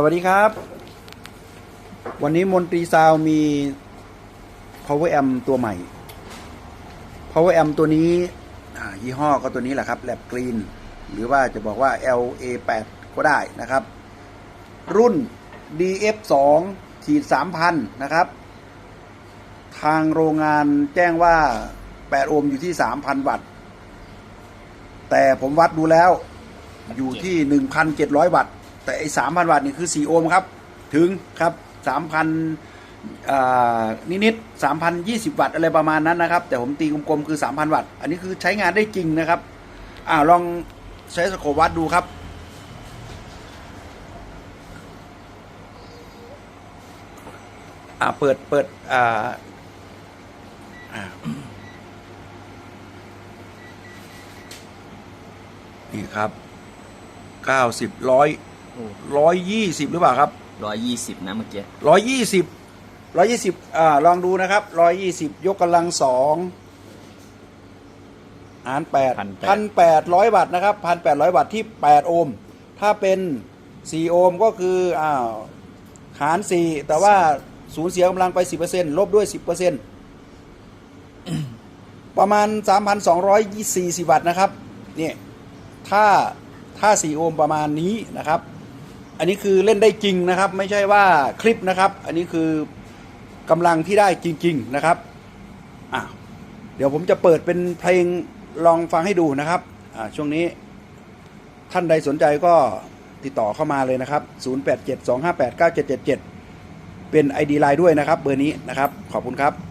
สวัสดีครับ วันนี้มนตรีซาวมี power amp ตัวใหม่ power amp ตัวนี้ยี่ห้อก็ตัวนี้แหละครับแลบกรีนหรือว่าจะบอกว่า LA8 ก็ได้นะครับ รุ่น DF2 ขีด3,000 นะครับ ทางโรงงานแจ้งว่า 8 โอห์มอยู่ที่ 3,000 วัตต์ แต่ผมวัดดูแล้วอยู่ที่ 1,700 วัตต์ แต่ไอ้3,000วัตต์นี่คือ 4 โอห์มครับ ถึงครับ3,000อ่านิดๆ3,020วัตต์อะไรประมาณนั้นนะครับ แต่ผมตีกลมๆคือ3,000วัตต์ อันนี้คือใช้งานได้จริงนะครับ อ่าลองใช้สโคปวัดดูครับอ่าเปิดเปิดอ่าอ่านี่ครับเก้าสิบร้อย ร้อยยี่สิบหรือเปล่าครับร้อยยี่สิบนะเมื่อกี้ร้อยยี่สิบร้อยยี่สิบอ่าลองดูนะครับร้อยยี่สิบยกกำลังสองหารแปดพันแปดร้อยวัตต์นะครับพันแปดร้อยวัตต์ที่แปดโอห์มถ้าเป็นสี่โอห์มก็คืออ้าวหารสี่แต่ว่าสูญเสียกำลังไปสิบเปอร์เซ็นลบด้วยสิบเปอร์เซ็นประมาณสามพันสองร้อยสี่สิบวัตต์นะครับเนี่ยถ้าถ้าสี่โอห์มประมาณนี้นะครับ อันนี้คือเล่นได้จริงนะครับ ไม่ใช่ว่าคลิปนะครับ อันนี้คือกำลังที่ได้จริง ๆนะครับอะเดี๋ยวผมจะเปิดเป็นเพลงลองฟังให้ดูนะครับอ่าช่วงนี้ท่านใดสนใจก็ติดต่อเข้ามาเลยนะครับ 0872589777 เป็น ID ไลน์ด้วยนะครับ เบอร์นี้นะครับ ขอบคุณครับ